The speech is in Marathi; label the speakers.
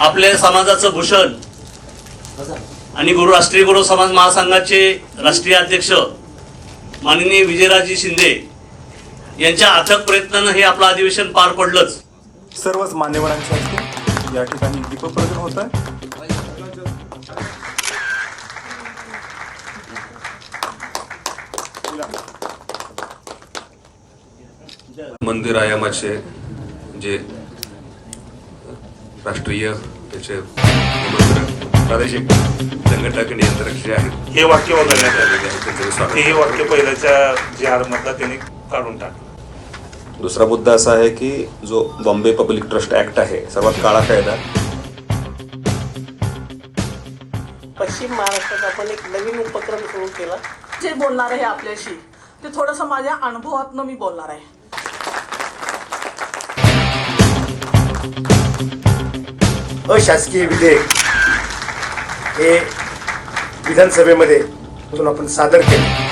Speaker 1: आपल्या समाजाचं भूषण. आणि गुरु राष्ट्रीय गुरु समाज महासंघाचे राष्ट्रीय अध्यक्ष माननीय विजयराजे शिंदे यांच्या अथक प्रयत्नानं हे आपलं अधिवेशन पार पडलंच.
Speaker 2: सर्वच मान्यवरांच्या हस्ते या ठिकाणी दीपप्रज्वलन होत आहे.
Speaker 3: मंदिर आयामाचे जे राष्ट्रीय त्याचे प्रादेशिक संघटक नियंत्रक आहेत.
Speaker 4: हे वाक्य वगळण्यात आले
Speaker 3: आलेले
Speaker 4: ते हे वाक्य पहिल्याच्या जे आरमधला त्यांनी काढून टाकलं.
Speaker 5: दुसरा मुद्दा असा आहे की जो बॉम्बे पब्लिक ट्रस्ट ऍक्ट आहे सर्वात काळा कायदा.
Speaker 6: पश्चिम महाराष्ट्रात आपण एक नवीन उपक्रम सुरू केला.
Speaker 7: जे बोलणार आहे आपल्याशी ते थोडंसं माझ्या अनुभवातनं मी बोलणार आहे.
Speaker 8: अशासकीय विधेयक हे विधानसभेमध्ये तून आपण सादर केले.